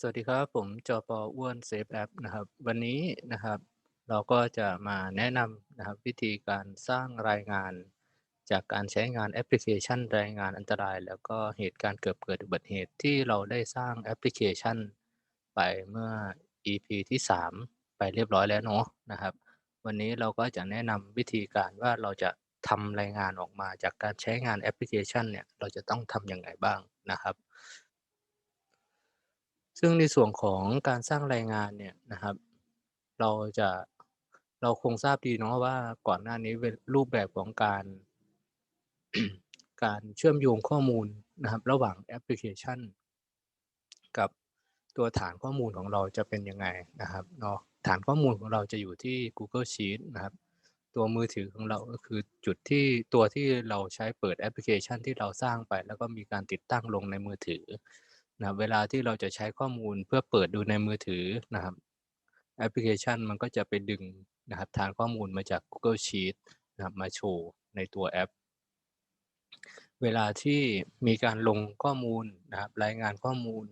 สวัสดีครับ ผมจอปอ้วนเซฟแอปนะครับ วันนี้นะครับ เราก็จะมาแนะนำนะครับวิธีการสร้างรายงาน จากการใช้งานแอปพลิเคชัน รายงานอันตราย แล้วก็เหตุการณ์เกิดเกิดอุบัติเหตุที่เราได้สร้างแอปพลิเคชัน ไปเมื่อ EP ที่ 3 ไปเรียบร้อยแล้วเนาะนะครับ วันนี้เราก็จะแนะนำวิธีการว่าเราจะทำรายงานออกมาจากการใช้งานแอปพลิเคชันเนี่ยเราจะต้องทำอย่างไรบ้างนะครับ ซึ่งในส่วนของการสร้างรายงานเนี่ยนะครับ เราจะเราคงทราบดีเนาะว่าก่อนหน้านี้เป็นรูปแบบของการ การเชื่อมโยงข้อมูลนะครับ ระหว่างแอปพลิเคชัน กับตัวฐานข้อมูลของเราจะเป็นยังไงนะครับเนาะฐานข้อมูลของเราจะอยู่ที่ Google Sheet นะครับ ตัวมือถือของเราก็คือจุดที่ตัวที่เราใช้เปิดแอปพลิเคชันที่เราสร้างไป แล้วก็มีการติดตั้งลงในมือถือ นะเวลาที่เราจะใช้ข้อมูลเพื่อเปิดดูในมือถือนะครับแอปพลิเคชันมันก็จะไปดึงนะครับฐานข้อมูลมาจาก Google Sheet นะครับมาโชว์ในตัวแอป เวลาที่มีการลงข้อมูลนะครับรายงานข้อมูล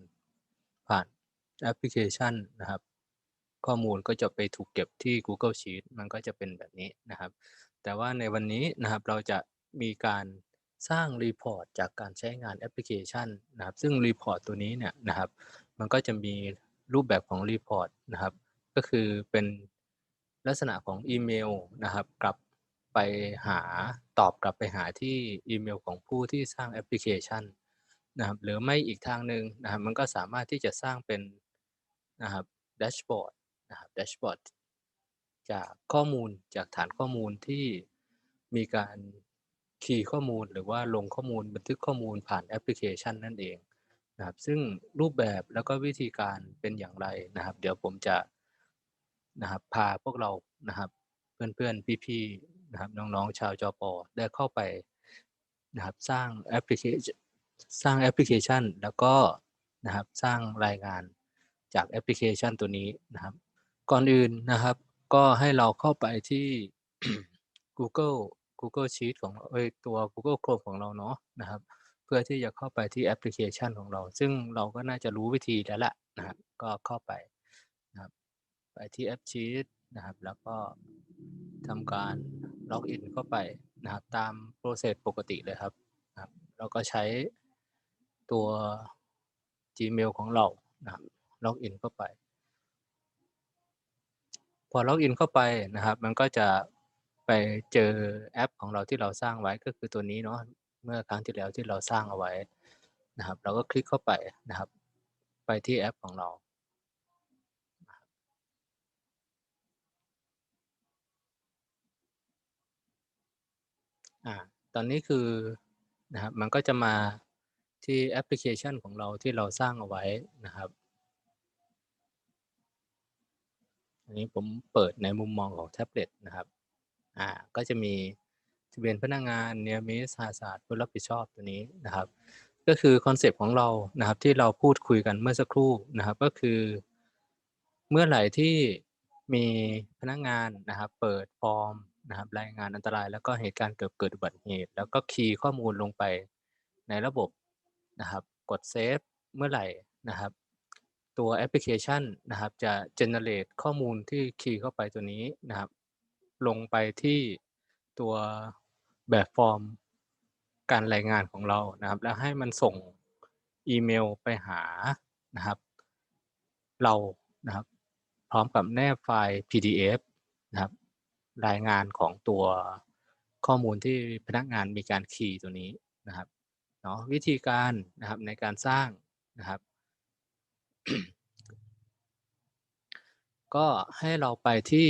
ผ่านแอปพลิเคชันนะครับ ข้อมูลก็จะไปถูกเก็บที่ Google Sheet มันก็จะเป็นแบบนี้นะครับ แต่ว่าในวันนี้นะครับเราจะมีการ สร้างรีพอร์ตจากการใช้งานแอปพลิเคชันนะครับซึ่งรีพอร์ตตัวนี้เนี่ยนะครับมันก็จะมีรูปแบบของรีพอร์ตนะครับก็คือเป็นลักษณะของอีเมลนะครับกลับไปหาตอบกลับไปหาที่อีเมลของผู้ที่สร้างแอปพลิเคชันนะครับหรือไม่อีกทางหนึ่งนะครับมันก็สามารถที่จะสร้างเป็นนะครับแดชบอร์ดนะครับแดชบอร์ดจากข้อมูลจากฐานข้อมูลที่มีการ คีย์ข้อมูลหรือว่าลงข้อมูลบันทึกข้อมูลผ่านแอปพลิเคชันนั่นเองนะครับซึ่งรูปแบบแล้วก็วิธีการเป็นอย่างไรนะครับ เดี๋ยวผมจะนะครับพาพวกเรานะครับ เพื่อนๆพี่ๆนะครับน้องๆชาวจอปอได้เข้าไปนะครับสร้างแอปพลิเคชันสร้างแอปพลิเคชัน แล้วก็นะครับสร้างรายงานจากแอปพลิเคชันตัวนี้นะครับ ก่อนอื่นนะครับ ก็ให้เราเข้าไปที่ Google Google Sheet ของเอ้ยตัว Google Chrome ของเราเนาะนะครับ เพื่อที่จะเข้าไปที่แอปพลิเคชันของเรา ซึ่งเราก็น่าจะรู้วิธีแล้วละนะครับก็เข้าไปนะครับไปที่แอป Sheet นะครับ แล้วก็ทำการล็อกอินเข้าไปนะครับตามโปรเซสปกติเลยครับนะครับเราก็ใช้ตัว Gmail ของเรานะครับล็อกอินเข้าไป พอล็อกอินเข้าไปนะครับ มันก็จะ ไปเจอแอปของเราที่เราสร้างไว้ก็คือตัวนี้เนาะเมื่อครั้งที่แล้วที่เราสร้างเอาไว้นะครับ เราก็คลิกเข้าไปนะครับ ไปที่แอปของเราอ่าตอนนี้คือนะครับมันก็จะมาที่แอปพลิเคชันของเราที่เราสร้างเอาไว้นะครับอันนี้ผมเปิดในมุมมองของแท็บเล็ตนะครับ อ่าก็จะมีทะเบียนพนักงานเนียมิสหาศาสตร์ผู้รับผิดชอบตัวนี้นะครับ ก็คือคอนเซปต์ของเรานะครับที่เราพูดคุยกันเมื่อสักครู่นะครับ ก็คือ เมื่อไหร่ที่มีพนักงานนะครับ เปิดฟอร์มนะครับรายงานอันตราย แล้วก็เหตุการณ์เกิดเกิดอุบัติเหตุ แล้วก็คีย์ข้อมูลลงไปในระบบนะครับ กดเซฟเมื่อไหร่นะครับ ตัวแอปพลิเคชันนะครับ จะ generate ข้อมูลที่คีย์เข้าไปตัวนี้นะครับ ลงไปที่ตัวแบบฟอร์มการรายงานของเรานะครับ แล้วให้มันส่งอีเมลไปหานะครับ เรานะครับ พร้อมกับแนบไฟล์ PDF นะครับ รายงานของตัวข้อมูลที่พนักงานมีการคีย์ตัวนี้นะครับเนาะวิธีการนะครับในการสร้างนะครับ ก็ให้เราไปที่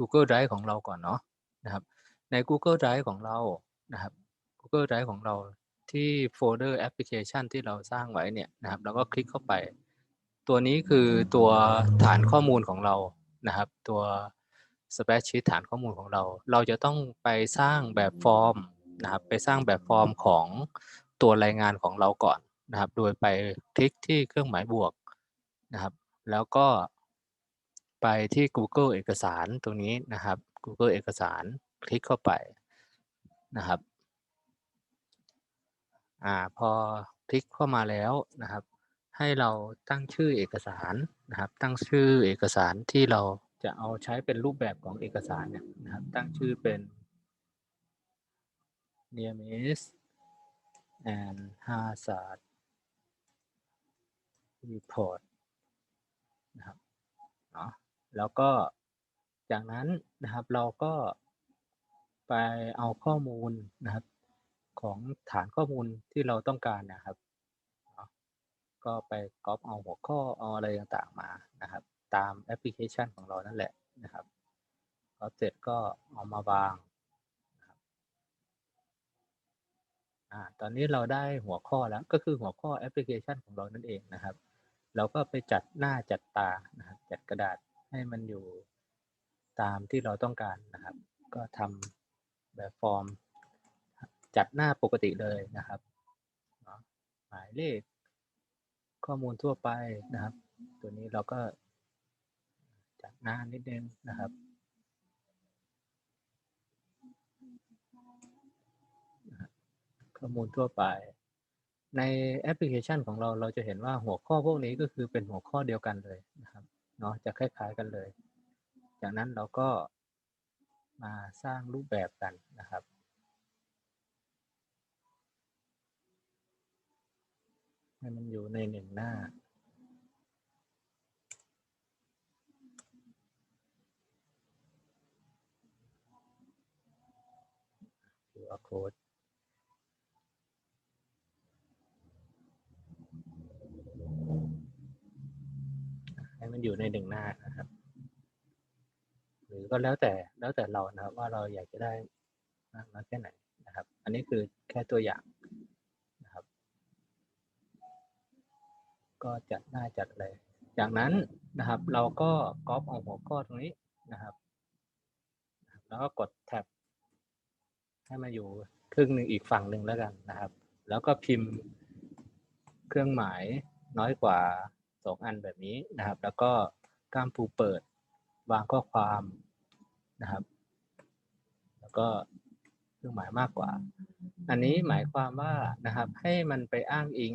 Google Drive ของเราก่อนเนาะนะครับ ใน Google Drive ของเรานะครับ Google Drive ของเราที่โฟลเดอร์แอปพลิเคชันที่เราสร้างไว้เนี่ยนะครับเราก็คลิกเข้าไป ตัวนี้คือตัวฐานข้อมูลของเรานะครับ ตัวสเปซชีตฐานข้อมูลของเรา เราจะต้องไปสร้างแบบฟอร์มนะครับ ไปสร้างแบบฟอร์มของตัวรายงานของเราก่อนนะครับ โดยไปคลิกที่เครื่องหมายบวกนะครับ แล้วก็ ไปที่ Google เอกสารตรงนี้นะครับ Google เอกสารคลิกเข้าไปนะครับอ่าพอคลิกเข้ามาแล้วนะครับ ให้เราตั้งชื่อเอกสารนะครับ ตั้งชื่อเอกสารที่เราจะเอาใช้เป็นรูปแบบของเอกสารเนี่ยนะครับ ตั้งชื่อเป็น n e a miss and hazard report นะครับเนาะ แล้วก็จากนั้นนะครับเราก็ไปเอาข้อมูลนะครับของฐานข้อมูลที่เราต้องการนะครับ ก็ไปก๊อปเอาหัวข้อเอาอะไรต่างๆมานะครับ ตามแอปพลิเคชันของเรานั่นแหละนะครับก็เสร็จก็เอามาวางนะครับอ่าตอนนี้เราได้หัวข้อแล้วก็คือหัวข้อแอปพลิเคชันของเรานั่นเองนะครับ เราก็ไปจัดหน้าจัดตานะครับจัดกระดาษ ให้มันอยู่ตามที่เราต้องการนะครับ ก็ทำแบบฟอร์มจัดหน้าปกติเลยนะครับหมายเลข ข้อมูลทั่วไปนะครับ ตัวนี้เราก็จัดหน้านิดนึงนะครับข้อมูลทั่วไป ในแอปพลิเคชันของเราเราจะเห็นว่าหัวข้อพวกนี้ก็คือเป็นหัวข้อเดียวกันเลยนะครับ เนาะจะคล้ายๆกันเลย จากนั้นเราก็มาสร้างรูปแบบกันนะครับให้มันอยู่ในหนึ่งหน้า QR code มันอยู่ในหนึ่งหน้านะครับ หรือก็แล้วแต่แล้วแต่เรานะครับ ว่าเราอยากจะได้มากน้อยแค่ไหนนะครับ อันนี้คือแค่ตัวอย่างนะครับ ก็จัดหน้าจัดเลย จากนั้นนะครับ เราก็ก๊อปเอาหัวข้อตรงนี้นะครับ แล้วก็กดแท็บให้มาอยู่ครึ่งหนึ่งอีกฝั่งหนึ่งแล้วกันนะครับ แล้วก็พิมพ์เครื่องหมายน้อยกว่า สองอันแบบนี้นะครับ แล้วก็กล้ามปูเปิดวางข้อความนะครับ แล้วก็เครื่องหมายมากกว่า อันนี้หมายความว่านะครับให้มันไปอ้างอิง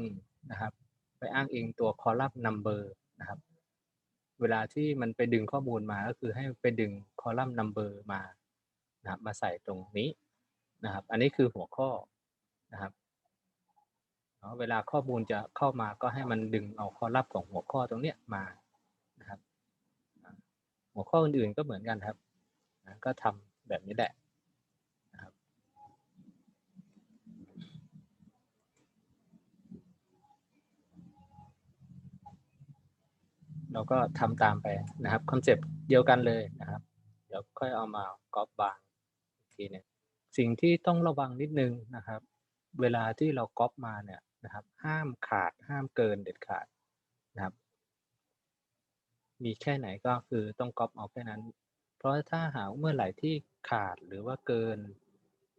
นะครับ ไปอ้างอิงตัว column number นะครับ เวลาที่มันไปดึงข้อมูลมาก็คือให้ไปดึง column number มานะครับมาใส่ตรงนี้นะครับ อันนี้คือหัวข้อนะครับ นาะเวลาข้อมูลจะเข้ามาก็ให้มันดึงเอาคอลัมน์ของหัวข้อตรงเนี้ยมานะครับ หัวข้ออื่นๆก็เหมือนกันครับนะก็ทำแบบนี้แหละนะครับเราก็ทำตามไปนะครับคอนเซปต์เดียวกันเลยนะครับ เดี๋ยวค่อยเอามาก๊อปบางอีกทีนึงสิ่งที่ต้องระวังนิดนึงนะครับ เวลาที่เราก๊อปมาเนี่ย นะครับ ห้ามขาดห้ามเกินเด็ดขาดนะครับ มีแค่ไหนก็คือต้องก๊อปเอาแค่นั้น เพราะถ้าหาเมื่อไหร่ที่ขาดหรือว่าเกิน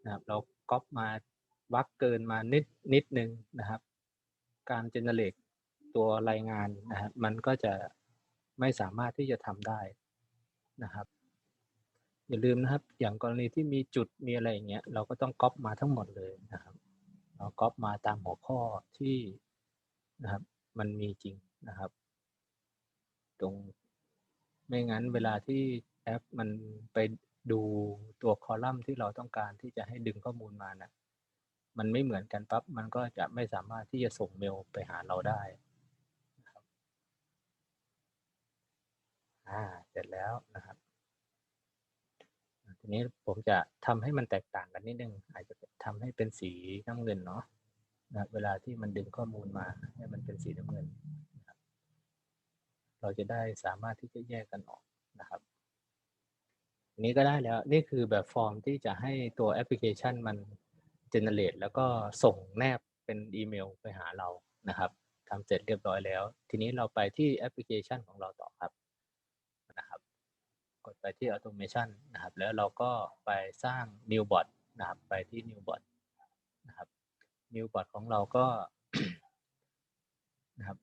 นะครับ เราก๊อปมาวักเกินมานิดนิดนึงนะครับ การเจเนเรตตัวรายงานนะครับมันก็จะไม่สามารถที่จะทำได้นะครับ อย่าลืมนะครับ อย่างกรณีที่มีจุดมีอะไรอย่างเงี้ยเราก็ต้องก๊อปมาทั้งหมดเลยนะครับ เราก๊อปมาตามหัวข้อที่นะครับมันมีจริงนะครับ ตรงไม่งั้นเวลาที่แอปมันไปดูตัวคอลัมน์ที่เราต้องการที่จะให้ดึงข้อมูลมานะมันไม่เหมือนกันปั๊บมันก็จะไม่สามารถที่จะส่งเมลไปหาเราได้นะครับอ่าเสร็จแล้วนะครับ ทีนี้ผมจะทำให้มันแตกต่างกันนิดนึง อาจจะทำให้เป็นสีน้ำเงินเนาะนะเวลาที่มันดึงข้อมูลมาให้มันเป็นสีน้ำเงินนะเราจะได้สามารถที่จะแยกกันออกนะครับนี้ก็ได้แล้วนี่คือแบบฟอร์มที่จะให้ตัวแอปพลิเคชันมันเจเนเรตแล้วก็ส่งแนบเป็นอีเมลไปหาเรานะครับทำเสร็จเรียบร้อยแล้ว ทีนี้เราไปที่แอปพลิเคชันของเราต่อครับ กดไปที่ automation นะครับ แล้วเราก็ไปสร้าง new bot นะครับ ไปที่ new bot นะครับ new bot ของเราก็นะครับ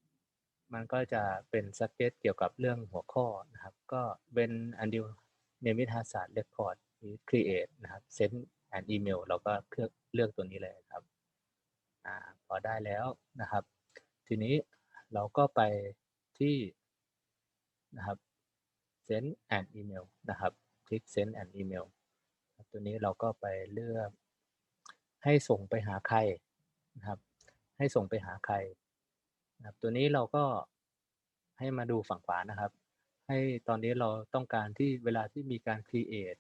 มันก็จะเป็นสเก็ตเกี่ยวกับเรื่องหัวข้อนะครับ ก็เป็น a n d i l n a m i t hazard record create นะครับ send an email เราก็เลือกเลือกตัวนี้เลยครับอ่าพอได้แล้วนะครับ ทีนี้เราก็ไปที่นะครับ send an email นะครับ คลิก send an email ตัวนี้เราก็ไปเลือก ให้ส่งไปหาใครนะครับ ให้ส่งไปหาใครนะครับตัวนี้เราก็ให้มาดูฝั่งขวานะครับ ให้ตอนนี้เราต้องการที่เวลาที่มีการ create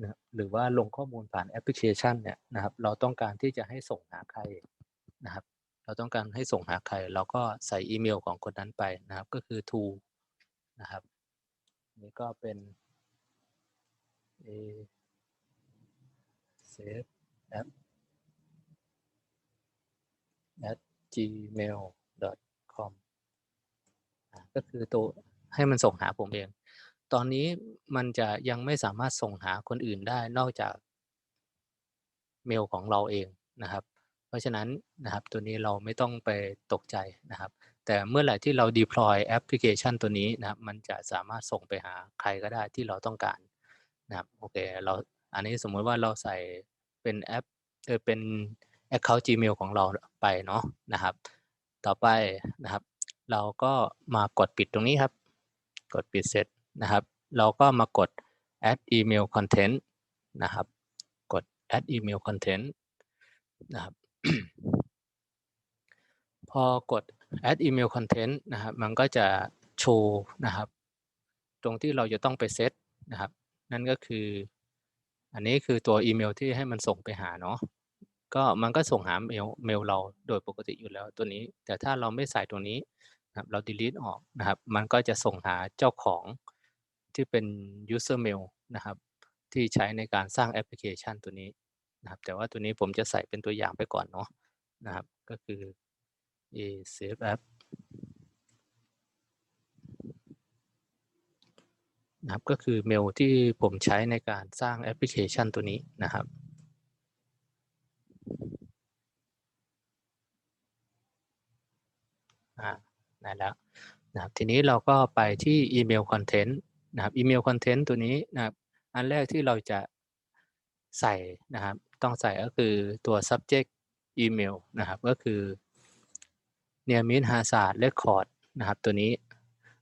นะหรือว่าลงข้อมูลผ่านแอปพลิเคชันเนี่ยนะครับ เราต้องการที่จะให้ส่งหาใครนะครับ เราต้องการให้ส่งหาใคร เราก็ใส่อีเมลของคนนั้นไปนะครับ ก็คือ to นะครับ นี่ก็เป็น a save app at gmail.com ก็คือตัวให้มันส่งหาผมเอง ตอนนี้มันจะยังไม่สามารถส่งหาคนอื่นได้นอกจากเมลของเราเองนะครับ เพราะฉะนั้นนะครับตัวนี้เราไม่ต้องไปตกใจนะครับ แต่เมื่อไหร่ที่เรา deploy แอปพลิเคชันตัวนี้นะครับมันจะสามารถส่งไปหาใครก็ได้ที่เราต้องการนะครับโอเคเราอันนี้สมมุติว่าเราใส่เป็นแอปเออเป็น Account Gmail ของเราไปเนาะนะครับ ต่อไปนะครับ เราก็มากดปิดตรงนี้ครับ กดปิดเสร็จนะครับ เราก็มากด add email content นะครับ กด add email content นะครับ พอกด add email content นะครับมันก็จะโชว์นะครับ ตรงที่เราจะต้องไปเซตนะครับ นั่นก็คือ อันนี้คือตัวอีเมลที่ให้มันส่งไปหาเนาะก็มันก็ส่งหาเมลเมลเราโดยปกติอยู่แล้วตัวนี้ แต่ถ้าเราไม่ใส่ตัวนี้นะครับเรา delete ออกนะครับ มันก็จะส่งหาเจ้าของที่เป็น user mail นะครับ ที่ใช้ในการสร้างแอปพลิเคชันตัวนี้นะครับ แต่ว่าตัวนี้ผมจะใส่เป็นตัวอย่างไปก่อนเนาะนะครับ ก็คือ a save app นะครับก็คือเมลที่ผมใช้ในการสร้างแอปพลิเคชันตัวนี้นะครับ อ่าได้แล้วนะครับทีนี้เราก็ไปที่อีเมลคอนเทนต์นะครับอีเมลคอนเทนต์ตัวนี้นะครับอันแรกที่เราจะใส่นะครับ ต้องใส่ก็คือตัว subject email นะครับ ก็คือ เนียมินฮาซาร์ดเรคคอร์ดนะครับตัวนี้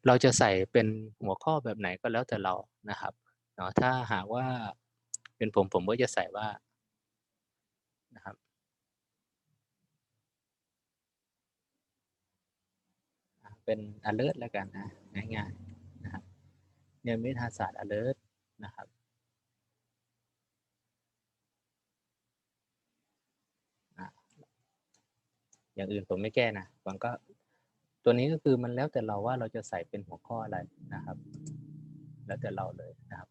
เราจะใส่เป็นหัวข้อแบบไหนก็แล้วแต่เรานะครับเนาะถ้าหากว่าเป็นผมผมก็จะใส่ว่านะครับเป็น alert แล้วกันนะง่ายๆนะครับเนียมิทาศาสตร์ alert นะครับ อย่างอื่นผมไม่แก้นะมันก็ตัวนี้ก็คือมันแล้วแต่เราว่าเราจะใส่เป็นหัวข้ออะไรนะครับ แล้วแต่เราเลยนะครับ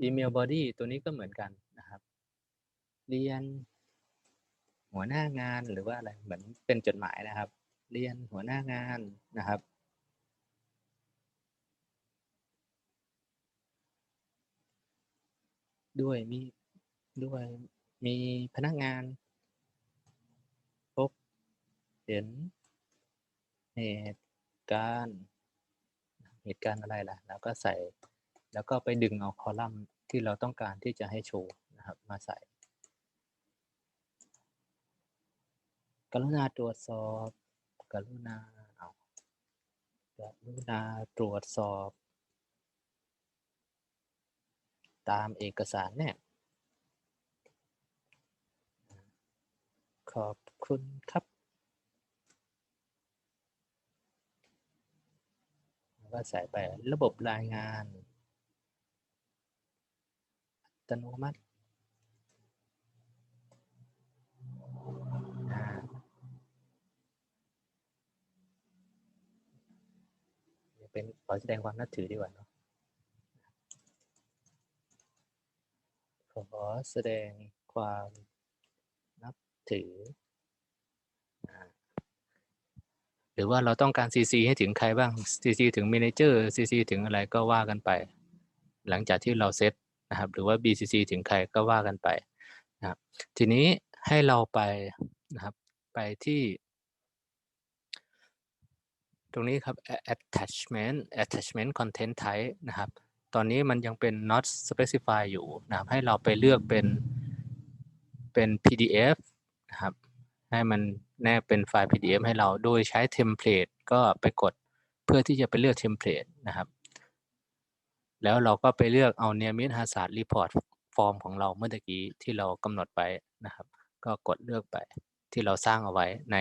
อีเมลบอดี้ตัวนี้ก็เหมือนกันนะครับ เรียน หัวหน้างานหรือว่าอะไรเหมือนเป็นจดหมายนะครับ เรียนหัวหน้างานนะครับด้วยมีด้วยมีพนักงาน ห็นเหตุการณ์เหตุการณ์อะไรล่ะ แล้วก็ใส่ แล้วก็ไปดึงเอาคอลัมน์ที่เราต้องการที่จะให้โชว์นะครับ มาใส่ กรุณาตรวจสอบ กรุณาเอากรุณาตรวจสอบ ตามเอกสารเนี่ย ขอบคุณครับ ก็ใส่ไประบบรายงาน อัตโนมัติเป็นขอแสดงความนับถือดีกว่าเนาะขอแสดงความนับถืออ่า หรือว่าเราต้องการ CC ให้ถึงใครบ้าง CC ถึง Manager CC ถึงอะไรก็ว่ากันไป หลังจากที่เราเซตนะครับ หรือว่า BCC ถึงใครก็ว่ากันไปนะครับ ทีนี้ให้เราไปนะครับ ไปที่ ตรงนี้ครับ attachment attachment content type นะครับ ตอนนี้มันยังเป็น not specify อยู่นะครับ ให้เราไปเลือกเป็นเป็น PDF นะครับ ให้มัน แนบเป็นไฟล์ PDF ให้เรา โดยใช้เทมเพลตก็ไปกดเพื่อที่จะไปเลือกเทมเพลตนะครับ แล้วเราก็ไปเลือกเอา Near Miss Hazard Report ฟอร์มของเราเมื่อกี้ที่เรากำหนดไว้นะครับ ก็กดเลือกไปที่เราสร้างเอาไว้ใน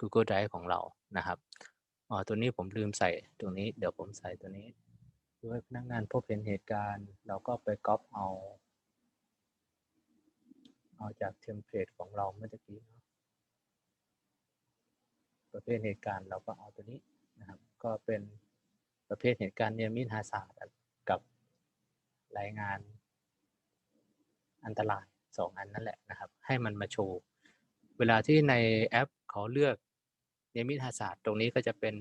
Google Drive ของเรานะครับอ๋อตัวนี้ผมลืมใส่ตรงนี้ เดี๋ยวผมใส่ตัวนี้ด้วยพนักงานพบเห็นเหตุการณ์ เราก็ไปก๊อปเอา เอาจากเทมเพลตของเราเมื่อกี้เประเภทเหตุการณ์เราก็เอาตัวนี้นะครับ ก็เป็นประเภทเหตุการณ์เนียมินหาศาสตร์กับรายงานอันตรายสองอันนั่นแหละนะครับ ให้มันมาโชว์เวลาที่ในแอปเขาเลือกเนียมิตหาศาสตร์ตรงนี้ก็จะเป็น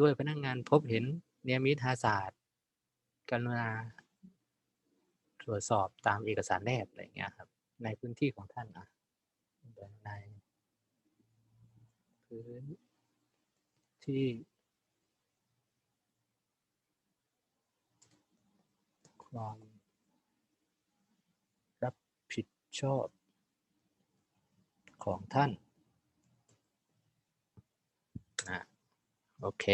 ด้วยพนักงานพบเห็นเนียมิตหาศาสตร์กรุณาตรวจสอบตามเอกสารแนบอะไรเงี้ยครับ ในพื้นที่ของท่านอะในพื้น ที่ความรับผิดชอบของท่านนะโอเค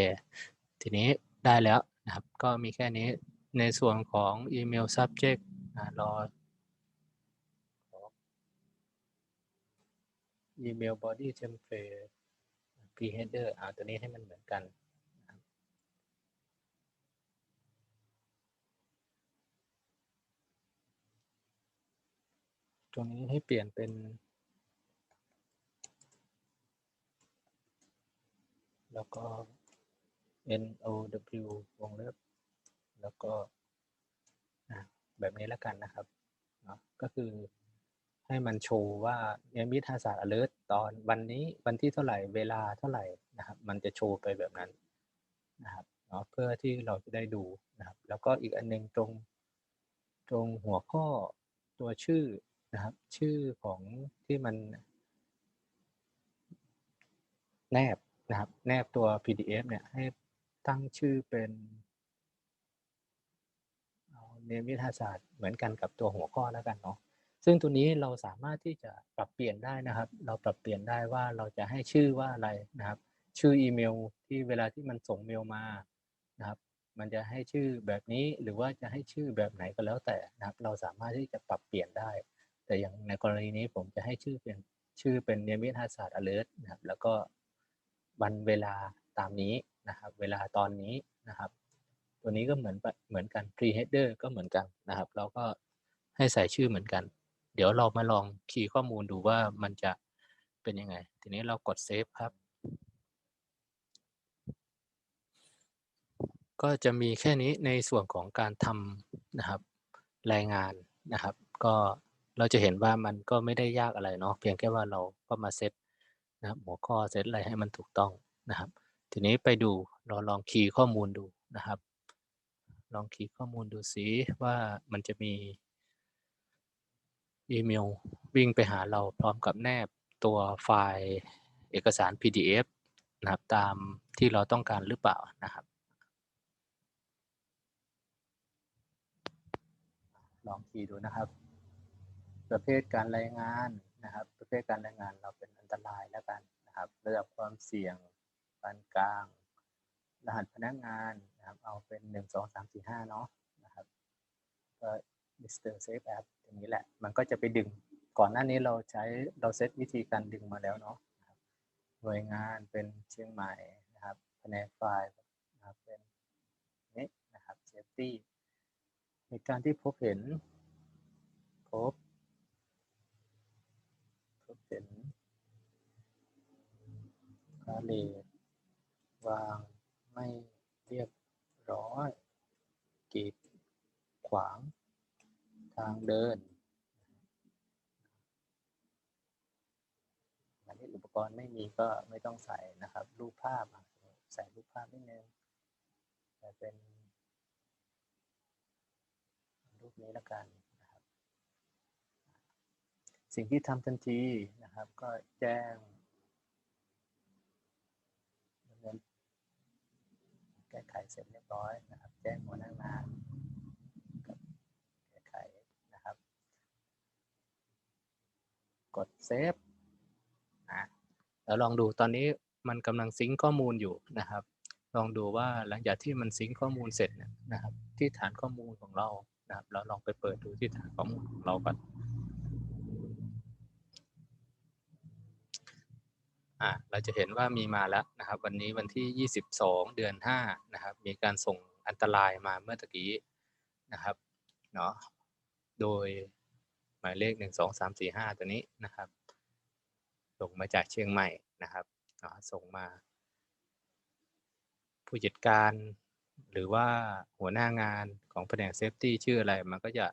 ทีนี้ได้แล้วนะครับ ก็มีแค่นี้ในส่วนของอีเมล subject นะรออีเมล body template pre header เอาตัวนี้ให้มันเหมือนกันตรงนี้ให้เปลี่ยนเป็น แล้วก็ N O W วงเล็บแล้วก็แบบนี้แล้วกันนะครับ ก็คือ ให้มันโชว์ว่าเนี่ยมิทาศาสตร์ alert ตอนวันนี้วันที่เท่าไหร่เวลาเท่าไหร่นะครับ มันจะโชว์ไปแบบนั้นนะครับเนาะเพื่อที่เราจะได้ดูนะครับ แล้วก็อีกอันนึงตรงตรงหัวข้อตัวชื่อนะครับ ชื่อของที่มัน แนบนะครับ แนบตัว PDF เนี่ยให้ตั้งชื่อเป็นเนมิทาศาสตร์เหมือนกันกับตัวหัวข้อแล้วกันเนาะ ซึ่งตัวนี้เราสามารถที่จะปรับเปลี่ยนได้นะครับ เราปรับเปลี่ยนได้ว่าเราจะให้ชื่อว่าอะไรนะครับ ชื่ออีเมลที่เวลาที่มันส่งเมลมานะครับ มันจะให้ชื่อแบบนี้หรือว่าจะให้ชื่อแบบไหนก็แล้วแต่นะครับ เราสามารถที่จะปรับเปลี่ยนได้ แต่อย่างในกรณีนี้ผมจะให้ชื่อเป็นชื่อเป็นเนมิทาศาสตร์ alert นะครับ แล้วก็วันเวลาตามนี้นะครับ เวลาตอนนี้นะครับ ตัวนี้ก็เหมือนเหมือนกัน pre header ก็เหมือนกันนะครับ เราก็ให้ใส่ชื่อเหมือนกัน เดี๋ยวเรามาลองคีย์ข้อมูลดูว่ามันจะเป็นยังไง ทีนี้เรากดเซฟครับ ก็จะมีแค่นี้ในส่วนของการทำนะครับรายงานนะครับ ก็เราจะเห็นว่ามันก็ไม่ได้ยากอะไรเนาะเพียงแค่ว่าเราก็มาเซตนะครับหัวข้อเซตอะไรให้มันถูกต้องนะครับ ทีนี้ไปดูเราลองคีย์ข้อมูลดูนะครับ ลองคีย์ข้อมูลดูสิว่ามันจะมี อีเมลวิ่งไปหาเราพร้อมกับแนบตัวไฟล์เอกสาร PDF นะครับตามที่เราต้องการหรือเปล่านะครับ ลองคีย์ดูนะครับ ประเภทการรายงานนะครับ ประเภทการรายงานเราเป็นอันตรายแล้วกันนะครับ ระดับความเสี่ยงปานกลาง รหัสพนักงานนะครับเอาเป็นหนึ่งสองสามสี่ห้าเนาะนะครับก็ Mr. Save App อย่างนี้แหละ มันก็จะไปดึงก่อนหน้านี้เราใช้เราเซตวิธีการดึงมาแล้วเนาะหน่วยงานเป็นเชียงใหม่นะครับแผนกไฟล์นะครับเป็นนี้นะครับ Safety เหตุการที่พบเห็นพบพบเห็นคาเลตวางไม่เรียบร้อยกีดขวางางเดินอันนี้อุปกรณ์ไม่มีก็ไม่ต้องใส่นะครับ รูปภาพใส่รูปภาพนิดนึงแต่เป็นรูปนี้ล้วกันนะครับ สิ่งที่ทำทันทีนะครับ ก็แจ้งแก้ไขเสร็จเรียบร้อยนะครับ แจ้งหัวหน้างานแก้ไขนะครับ กดเซฟนะแล้วลองดูตอนนี้มันกำลังซิงข้อมูลอยู่นะครับ ลองดูว่าหลังจากที่มันซิงข้อมูลเสร็จนนะครับ ที่ฐานข้อมูลของเรานะครับ เราลองไปเปิดดูที่ฐานข้อมูลของเราก่อนอ่าเราจะเห็นว่ามีมาแล้วนะครับ วันนี้วันที่ 22 เดือน 5 นะครับ มีการส่งอันตรายมาเมื่อตะกี้นะครับเนาะโดย หมายเลข 1 2 3 4 5 ตัวนี้นะครับ ส่งมาจากเชียงใหม่นะครับส่งมา ผู้จัดการหรือว่าหัวหน้างานของแผนกเซฟตี้ชื่ออะไรมันก็จะ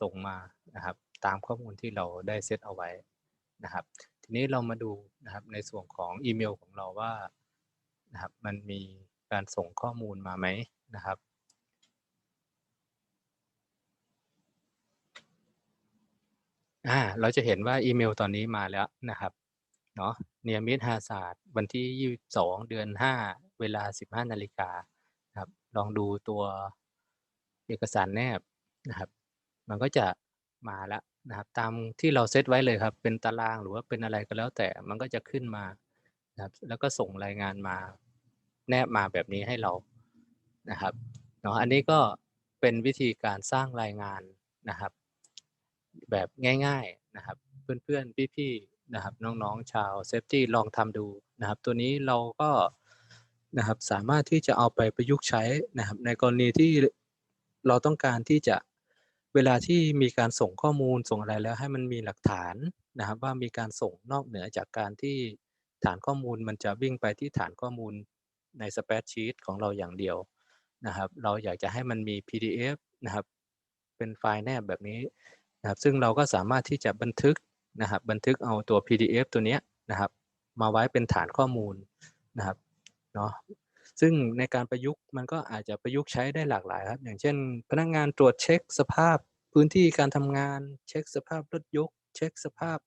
ส่งมานะครับ ตามข้อมูลที่เราได้เซตเอาไว้นะครับ ทีนี้เรามาดูนะครับในส่วนของอีเมลของเราว่านะครับมันมีการส่งข้อมูลมาไหมนะครับ อ่าเราจะเห็นว่าอีเมลตอนนี้มาแล้วนะครับเนาะเนียมิดฮาศาสตร์วันที่ 22 เดือน 5 เวลา 15 นาฬิกาครับลองดูตัวเอกสารแนบนะครับ มันก็จะมาแล้วนะครับ ตามที่เราเซตไว้เลยครับ เป็นตารางหรือว่าเป็นอะไรก็แล้วแต่มันก็จะขึ้นมานะครับแล้วก็ส่งรายงานมาแนบมาแบบนี้ให้เรานะครับเนาะอันนี้ก็เป็นวิธีการสร้างรายงานนะครับ แบบง่ายๆนะครับ เพื่อนๆ พี่ๆนะครับน้องๆชาวเซฟตี้ลองทำดูนะครับ ตัวนี้เราก็นะครับสามารถที่จะเอาไปประยุกต์ใช้นะครับ ในกรณีที่เราต้องการที่จะเวลาที่มีการส่งข้อมูลส่งอะไรแล้วให้มันมีหลักฐานนะครับ ว่ามีการส่งนอกเหนือจากการที่ฐานข้อมูลมันจะวิ่งไปที่ฐานข้อมูลในสเปซชีตของเราอย่างเดียวนะครับ เราอยากจะให้มันมี PDF นะครับ เป็นไฟล์แนบแบบนี้ นะครับซึ่งเราก็สามารถที่จะบันทึกนะครับบันทึกเอาตัว PDF ตัวนี้นะครับมาไว้เป็นฐานข้อมูลนะครับเนาะซึ่งในการประยุกต์มันก็อาจจะประยุกต์ใช้ได้หลากหลายครับ อย่างเช่น พนักงานตรวจเช็คสภาพพื้นที่การทำงาน เช็คสภาพรถยก เช็คสภาพ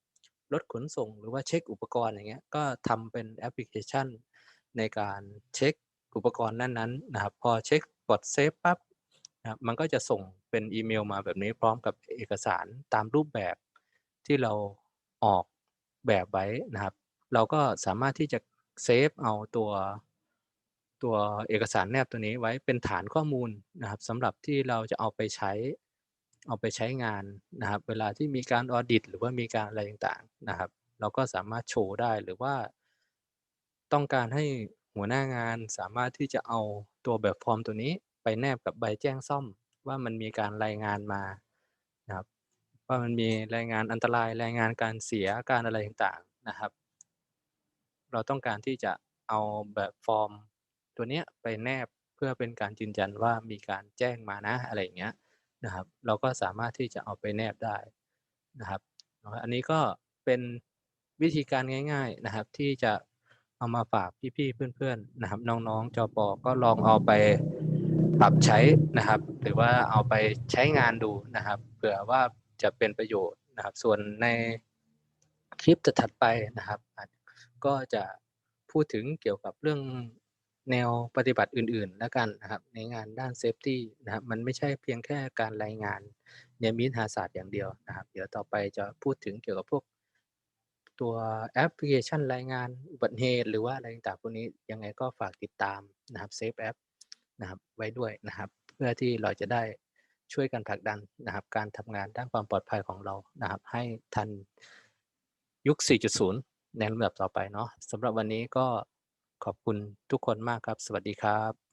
รถขนส่ง หรือว่าเช็คอุปกรณ์อย่างเงี้ยก็ทำเป็นแอปพลิเคชัน ในการเช็คอุปกรณ์นั้นๆนะครับ พอเช็คกดเซฟปั๊บ นะมันก็จะส่งเป็นอีเมลมาแบบนี้พร้อมกับเอกสารตามรูปแบบที่เราออกแบบไว้นะครับ เราก็สามารถที่จะเซฟเอาตัวตัวเอกสารแนบตัวนี้ไว้เป็นฐานข้อมูลนะครับสำหรับที่เราจะเอาไปใช้ เอาไปใช้งานนะครับ เวลาที่มีการออดิต หรือว่ามีการอะไรต่างๆนะครับ เราก็สามารถโชว์ได้หรือว่า ต้องการให้หัวหน้างานสามารถที่จะเอาตัวแบบฟอร์มตัวนี้ ไปแนบกับใบแจ้งซ่อม ว่ามันมีการรายงานมานะครับว่ามันมีรายงานอันตรายรายงานการเสียการอะไรต่างๆนะครับ เราต้องการที่จะเอาแบบฟอร์มตัวเนี้ยไปแนบเพื่อเป็นการยืนยันว่ามีการแจ้งมานะอะไรอย่างเงี้ยนะครับ เราก็สามารถที่จะเอาไปแนบได้นะครับ อันนี้ก็เป็นวิธีการง่าย ๆนะครับ ที่จะเอามาฝากพี่ๆเพื่อนๆนะครับ น้องๆจปอก็ลองเอาไป ปรับใช้นะครับ หรือว่าเอาไปใช้งานดูนะครับ เผื่อว่าจะเป็นประโยชน์นะครับ ส่วนในคลิปถัดไปนะครับ ก็จะพูดถึงเกี่ยวกับเรื่องแนวปฏิบัติอื่นๆ แล้วกันนะครับ ในงานด้านเซฟตี้นะครับ มันไม่ใช่เพียงแค่การรายงานเนมิทหาศาสตร์อย่างเดียวนะครับ เดี๋ยวต่อไปจะพูดถึงเกี่ยวกับพวกตัวแอปพลิเคชันรายงานอุบัติเหตุหรือว่าอะไรต่างๆพวกนี้ยังไงก็ฝากติดตามนะครับเซฟแอป นะครับไว้ด้วยนะครับ เพื่อที่เราจะได้ช่วยกันผลักดันนะครับ การทำงานด้านความปลอดภัยของเรานะครับ ให้ทันยุค 4.0 ในลำดับต่อไปเนาะสำหรับวันนี้ก็ขอบคุณทุกคนมากครับ สวัสดีครับ